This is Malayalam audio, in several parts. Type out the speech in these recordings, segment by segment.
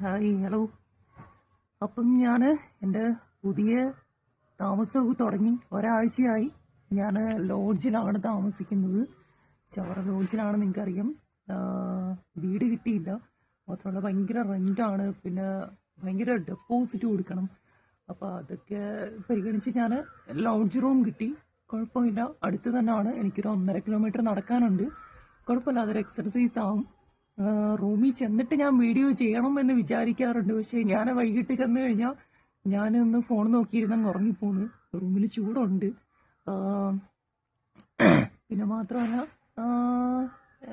Hi hello. അപ്പം ഞാൻ എന്റെ പുതിയ താമസമൊക്കെ തുടങ്ങി. ഒരാഴ്ചയായി ഞാൻ ലോഡ്ജിലാണ് താമസിക്കുന്നത്. ചവറ ലോഡ്ജിലാണ് നിങ്ങൾക്കറിയാം. വീട് കിട്ടിയില്ല. മാത്രമല്ല ഭയങ്കര റെന്റാണ് പിന്നെ ഭയങ്കര ഡെപ്പോസിറ്റ് കൊടുക്കണം. അപ്പോൾ അതൊക്കെ പരിഗണിച്ച് ഞാൻ ലോഡ്ജ് റൂം കിട്ടി. കുഴപ്പമില്ല. അടുത്ത് തന്നെയാണ്. എനിക്കൊരു ഒന്നര കിലോമീറ്റർ നടക്കാനുണ്ട്. കുഴപ്പമില്ല അതൊരു എക്സർസൈസ് ആവും. റൂമിൽ ചെന്നിട്ട് ഞാൻ വീഡിയോ ചെയ്യണം എന്ന് വിചാരിക്കാറുണ്ട്. പക്ഷേ ഞാൻ വൈകിട്ട് ചെന്ന് കഴിഞ്ഞാൽ ഞാനൊന്ന് ഫോൺ നോക്കിയിരുന്നങ്ങ് ഉറങ്ങിപ്പോന്ന്. റൂമിൽ ചൂടുണ്ട്. പിന്നെ മാത്രമല്ല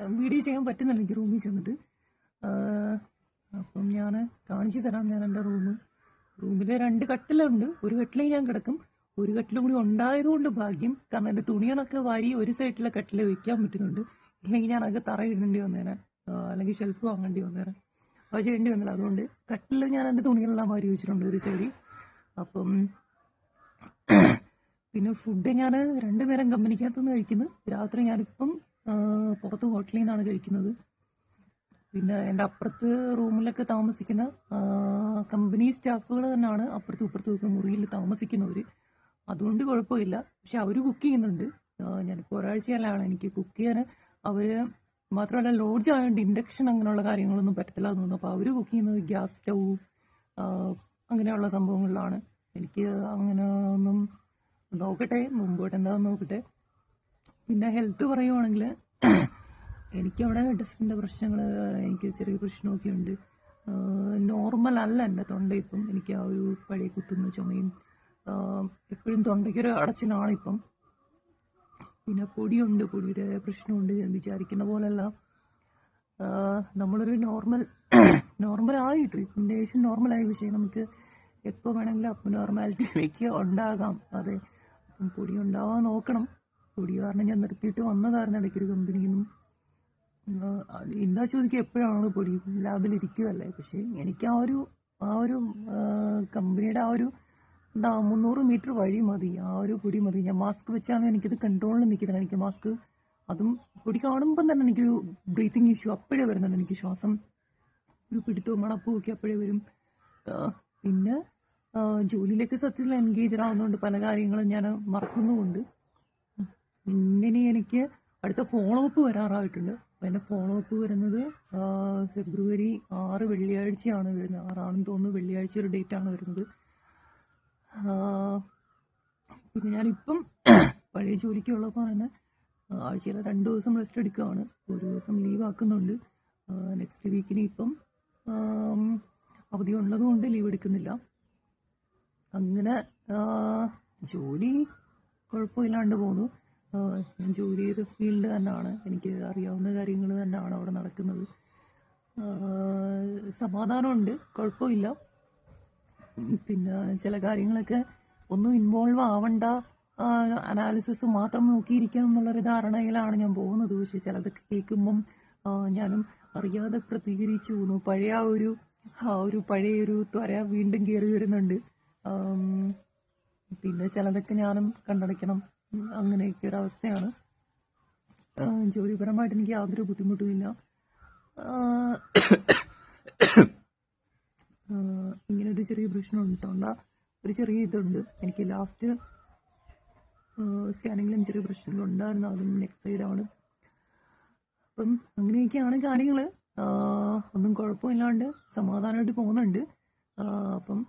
വീഡിയോ ചെയ്യാൻ പറ്റുന്നില്ല എനിക്ക് റൂമിൽ ചെന്നിട്ട്. അപ്പം ഞാൻ കാണിച്ചു തരാം ഞാൻ എന്റെ റൂം റൂമിൽ രണ്ട് കട്ടിലുണ്ട്. ഒരു കട്ടിലിൽ ഞാൻ കിടക്കും. ഒരു കട്ടിലും കൂടി ഉണ്ടായതുകൊണ്ട് ഭാഗ്യം. കാരണം എന്റെ തുണികളൊക്കെ വാരി ഒരു സൈഡിലെ കട്ടിൽ വയ്ക്കാൻ പറ്റുന്നുണ്ട്. ഇല്ലെങ്കിൽ ഞാൻ അതൊക്കെ തറയിടേണ്ടി വന്നേനെ. അല്ലെങ്കിൽ ഷെൽഫ് വാങ്ങേണ്ടി വന്നേനെ അത് ചെയ്യേണ്ടി വന്നില്ല. അതുകൊണ്ട് കട്ടിൽ ഞാൻ എന്റെ തുണികളെല്ലാം മാറി വെച്ചിട്ടുണ്ട് ഒരു സൈഡിൽ അപ്പം പിന്നെ ഫുഡ് ഞാൻ രണ്ട് നേരം കമ്പനിക്കകത്തുനിന്ന് കഴിക്കുന്നു. രാത്രി ഞാനിപ്പം പുറത്ത് ഹോട്ടലിൽ നിന്നാണ് കഴിക്കുന്നത്. പിന്നെ എന്റെ അപ്പുറത്ത് റൂമിലൊക്കെ താമസിക്കുന്ന കമ്പനി സ്റ്റാഫുകൾ തന്നെയാണ് അപ്പുറത്തും ഇപ്പുറത്തും ഒക്കെ മുറിയിൽ താമസിക്കുന്നവർ അതുകൊണ്ട് കുഴപ്പമില്ല. പക്ഷെ അവർ കുക്ക് ചെയ്യുന്നുണ്ട്. ഞാനിപ്പോൾ ഒരാഴ്ചയല്ലാണ് എനിക്ക് കുക്ക് ചെയ്യാൻ അവർ മാത്രമല്ല ലോഡ്ജ് ആയതുകൊണ്ട് ഇൻഡക്ഷൻ അങ്ങനെയുള്ള കാര്യങ്ങളൊന്നും പറ്റത്തില്ല. എന്ന് തോന്നുന്നു അപ്പോൾ അവർ കുക്ക് ചെയ്യുന്നത് ഗ്യാസ് സ്റ്റൗ അങ്ങനെയുള്ള സംഭവങ്ങളിലാണ്. എനിക്ക് അങ്ങനെ ഒന്നും നോക്കട്ടെ മുമ്പോട്ട് എന്താണെന്ന് നോക്കട്ടെ. പിന്നെ ഹെൽത്ത് പറയുവാണെങ്കിൽ എനിക്കവിടെ ഡസ്റ്റിന്റെ പ്രശ്നങ്ങൾ എനിക്ക് ചെറിയ പ്രശ്നമൊക്കെ ഉണ്ട് നോർമൽ അല്ല എന്റെ തൊണ്ട ഇപ്പം. എനിക്ക് ആ ഒരു പഴയ കുത്തുന്ന ചുമയും എപ്പോഴും തൊണ്ടയ്ക്കൊരു അടച്ചിലാണ് ഇപ്പം. പിന്നെ പൊടിയുണ്ട് പൊടിയുടെ പ്രശ്നമുണ്ട് ഞാൻ വിചാരിക്കുന്ന പോലെയല്ല. നമ്മളൊരു നോർമൽ ആയി ട്രീറ്റ്മെന്റ് നോർമൽ നോർമലായി പക്ഷേ നമുക്ക് എപ്പോൾ വേണമെങ്കിലും അപ്പം നോർമാലിറ്റിയിലേക്ക് ഉണ്ടാകാം. അതെ അപ്പം പൊടി ഉണ്ടാവാൻ നോക്കണം. പൊടി കാരണം ഞാൻ നിർത്തിയിട്ട് വന്നതായിരുന്നു ഇടയ്ക്കൊരു കമ്പനിയിൽ നിന്നും. എന്താ ചോദിക്കുക എപ്പോഴാണ് പൊടി? ലാബിലിരിക്കുകയല്ലേ പക്ഷേ എനിക്ക് ആ ഒരു ആ ഒരു കമ്പനിയുടെ ആ ഒരു എന്താ മുന്നൂറ് മീറ്റർ വഴി മതി. ആ ഒരു പൊടി മതി. ഞാൻ മാസ്ക് വെച്ചാണ് എനിക്കിത് കൺട്രോളിൽ നിൽക്കുന്നത് എനിക്ക് മാസ്ക് അതും പൊടി കാണുമ്പം തന്നെ എനിക്കൊരു ബ്രീത്തിങ് ഇഷ്യൂ അപ്പോഴേ വരുന്നുണ്ട്. എനിക്ക് ശ്വാസം ഒരു പിടുത്തവും മണപ്പും ഒക്കെ അപ്പോഴേ വരും. പിന്നെ ജോലിയിലേക്ക് സത്യത്തിൽ എൻഗേജ് ആവുന്നതുകൊണ്ട് പല കാര്യങ്ങളും ഞാൻ മറക്കുന്നുമുണ്ട്. ഇങ്ങനെ എനിക്ക് അടുത്ത ഫോളോ അപ്പ് വരാറായിട്ടുണ്ട്. അപ്പോൾ എന്റെ ഫോളോ അപ്പ് വരുന്നത് ഫെബ്രുവരി ആറ് വെള്ളിയാഴ്ചയാണ് വരുന്നത്. ആറാണെന്ന് തോന്നുന്നു വെള്ളിയാഴ്ച ഒരു ഡേറ്റാണ് വരുന്നത്. പിന്നെ ഞാനിപ്പം പഴയ ജോലിക്കുള്ളപ്പോൾ തന്നെ ആഴ്ചയിൽ രണ്ട് ദിവസം റെസ്റ്റ് എടുക്കുകയാണ്. ഒരു ദിവസം ലീവ് ആക്കുന്നുണ്ട്. നെക്സ്റ്റ് വീക്കിന് ഇപ്പം അവധി ഉള്ളതുകൊണ്ട് ലീവ് എടുക്കുന്നില്ല. അങ്ങനെ ജോലി കുഴപ്പമില്ലാണ്ട് പോകുന്നു ഞാൻ ജോലി ചെയ്ത ഫീൽഡ് തന്നെയാണ്. എനിക്ക് അറിയാവുന്ന കാര്യങ്ങൾ തന്നെയാണ് അവിടെ നടക്കുന്നത്. സമാധാനമുണ്ട്. കുഴപ്പമില്ല. പിന്നെ ചില കാര്യങ്ങളൊക്കെ ഒന്നും ഇൻവോൾവ് ആവണ്ട അനാലിസിസ് മാത്രം നോക്കിയിരിക്കാം എന്നുള്ളൊരു ധാരണയിലാണ് ഞാൻ പോകുന്നത്. പക്ഷെ ചിലതൊക്കെ കേൾക്കുമ്പം ഞാനും അറിയാതെ പ്രതികരിച്ചു പോകുന്നു. പഴയ ആ ഒരു പഴയ ഒരു ത്വര വീണ്ടും കയറി വരുന്നുണ്ട്. പിന്നെ ചിലതൊക്കെ ഞാനും കണ്ടടയ്ക്കണം. അങ്ങനെയൊക്കെ ഒരു അവസ്ഥയാണ്. ജോലിപരമായിട്ട് എനിക്ക് യാതൊരു ബുദ്ധിമുട്ടുമില്ല. ഒരു ചെറിയ പ്രശ്നമുണ്ട് തൊണ്ട ഒരു ചെറിയ ഇതുണ്ട്. എനിക്ക് ലാസ്റ്റ് സ്കാനിങ്ങിലും ചെറിയ പ്രശ്നങ്ങളുണ്ടായിരുന്നു അതും നെക്സ്റ്റ് സൈഡാണ് അപ്പം അങ്ങനെയൊക്കെയാണ് കാര്യങ്ങൾ ഒന്നും കുഴപ്പമില്ലാണ്ട് സമാധാനമായിട്ട് പോകുന്നുണ്ട്. അപ്പം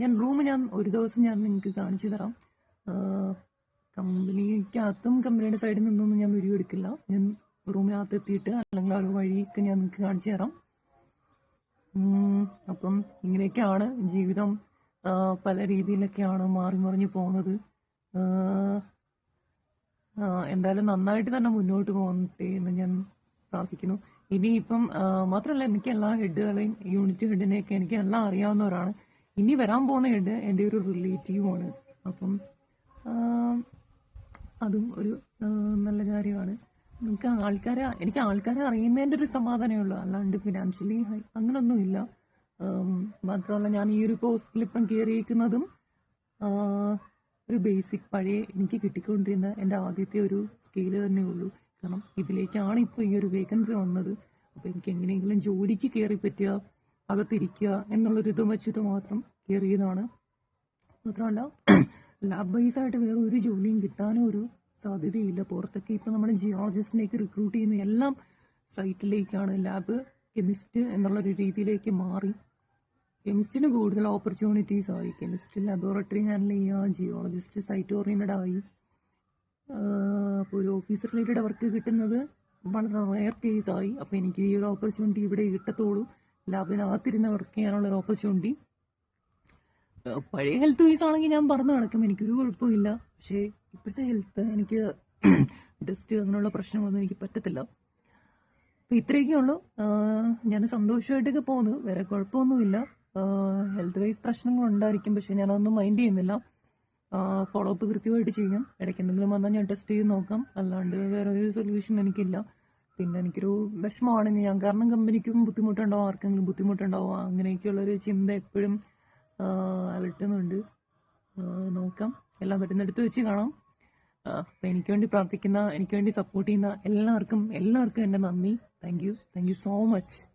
ഞാൻ റൂം ഞാൻ ഒരു ദിവസം ഞാൻ നിങ്ങൾക്ക് കാണിച്ചു തരാം. കമ്പനിക്കകത്തും കമ്പനിയുടെ സൈഡിൽ നിന്നൊന്നും ഞാൻ വീഡിയോ എടുക്കില്ല. ഞാൻ റൂമിനകത്ത് എത്തിയിട്ട് അല്ലെങ്കിൽ ആ ഒരു വഴിയൊക്കെ ഞാൻ നിങ്ങൾക്ക് കാണിച്ചു തരാം. അപ്പം ഇങ്ങനെയൊക്കെയാണ് ജീവിതം പല രീതിയിലൊക്കെയാണ് മാറി മറിഞ്ഞു പോകുന്നത്. എന്തായാലും നന്നായിട്ട് തന്നെ മുന്നോട്ട് പോകട്ടെ എന്ന് ഞാൻ പ്രാർത്ഥിക്കുന്നു. ഇനിയിപ്പം മാത്രമല്ല എനിക്ക് എല്ലാ ഹെഡുകളെയും യൂണിറ്റ് ഹെഡിനെയൊക്കെ എനിക്ക് എല്ലാം അറിയാവുന്നവരാണ്. ഇനി വരാൻ പോകുന്ന ഹെഡ് എന്റെ ഒരു റിലേറ്റീവാണ് അപ്പം അതും ഒരു നല്ല കാര്യമാണ്. നമുക്ക് ആൾക്കാരെ എനിക്ക് ആൾക്കാരെ അറിയുന്നതിന്റെ ഒരു സമാധാനമേ ഉള്ളൂ അല്ലാണ്ട് ഫിനാൻഷ്യലി അങ്ങനൊന്നും ഇല്ല മാത്രമല്ല ഞാൻ ഈ ഒരു പോസ്റ്റിൽ ഇപ്പം കയറിയിരിക്കുന്നതും ഒരു ബേസിക് പഴയ എനിക്ക് കിട്ടിക്കൊണ്ടിരുന്ന എന്റെ ആദ്യത്തെ ഒരു സ്കെയിൽ തന്നെ ഉള്ളൂ കാരണം ഇതിലേക്കാണ് ഇപ്പോൾ ഈ ഒരു വേക്കൻസി വന്നത്. അപ്പോൾ എനിക്ക് എങ്ങനെയെങ്കിലും ജോലിക്ക് കയറി പറ്റുക അകത്തിരിക്കുക എന്നുള്ളൊരു ഇത് വെച്ചിട്ട് മാത്രം കയറിയതാണ് മാത്രമല്ല ലാബ് ബേസ് ആയിട്ട് വേറെ ഒരു ജോലിയും കിട്ടാനും ഒരു സാധ്യതയില്ല. പുറത്തൊക്കെ ഇപ്പം നമ്മൾ ജിയോളജിസ്റ്റിനേക്ക് റിക്രൂട്ട് ചെയ്യുന്ന എല്ലാം സൈറ്റിലേക്കാണ് ലാബ് കെമിസ്റ്റ് എന്നുള്ളൊരു രീതിയിലേക്ക് മാറി. കെമിസ്റ്റിന് കൂടുതൽ ഓപ്പർച്യൂണിറ്റീസ് ആയി. കെമിസ്റ്റ് ലബോറട്ടറി ഹാൻഡിൽ ചെയ്യുക ജിയോളജിസ്റ്റ് സൈറ്റ് ഓറിയന്റഡ് ആയി. അപ്പോൾ ഒരു ഓഫീസ് റിലേറ്റഡ് വർക്ക് കിട്ടുന്നത് വളരെ റയർ ആയി. അപ്പോൾ എനിക്ക് ഈ ഒരു ഓപ്പർച്യൂണിറ്റി ഇവിടെ കിട്ടത്തുള്ളൂ ലാബിനകത്തിരുന്ന് വർക്ക് ചെയ്യാനുള്ള ഒരു ഓപ്പർച്യൂണിറ്റി പഴയ ഹെൽത്ത് വൈസ് ആണെങ്കിൽ ഞാൻ പറഞ്ഞു നടക്കും എനിക്കൊരു കുഴപ്പമില്ല. പക്ഷേ ഇപ്പോഴത്തെ ഹെൽത്ത് എനിക്ക് ഡസ്റ്റ് അങ്ങനെയുള്ള പ്രശ്നങ്ങളൊന്നും എനിക്ക് പറ്റത്തില്ല. അപ്പോൾ ഇത്രയൊക്കെ ഉള്ളൂ. ഞാൻ സന്തോഷമായിട്ടൊക്കെ പോകുന്നു. വേറെ കുഴപ്പമൊന്നുമില്ല. ഹെൽത്ത് വൈസ് പ്രശ്നങ്ങളുണ്ടായിരിക്കും. പക്ഷേ ഞാനതൊന്നും മൈൻഡ് ചെയ്യുന്നില്ല. ഫോളോ അപ്പ് കൃത്യമായിട്ട് ചെയ്യും. ഇടയ്ക്ക് എന്തെങ്കിലും വന്നാൽ ഞാൻ ടെസ്റ്റ് ചെയ്ത് നോക്കാം. അല്ലാണ്ട് വേറെ ഒരു സൊല്യൂഷൻ എനിക്കില്ല. പിന്നെ എനിക്കൊരു വിഷമമാണ് ഞാൻ കാരണം കമ്പനിക്കും ബുദ്ധിമുട്ടുണ്ടാവും. ആർക്കെങ്കിലും ബുദ്ധിമുട്ടുണ്ടാവും? അങ്ങനെയൊക്കെയുള്ളൊരു ചിന്ത എപ്പോഴും അലട്ടുന്നുണ്ട്. നോക്കാം. എല്ലാം പറ്റുന്നിടത്ത് വെച്ച് കാണാം. അപ്പം എനിക്ക് വേണ്ടി പ്രാർത്ഥിക്കുന്ന എനിക്ക് വേണ്ടി സപ്പോർട്ട് ചെയ്യുന്ന എല്ലാവർക്കും എല്ലാവർക്കും എന്റെ നന്ദി. Thank you thank you so much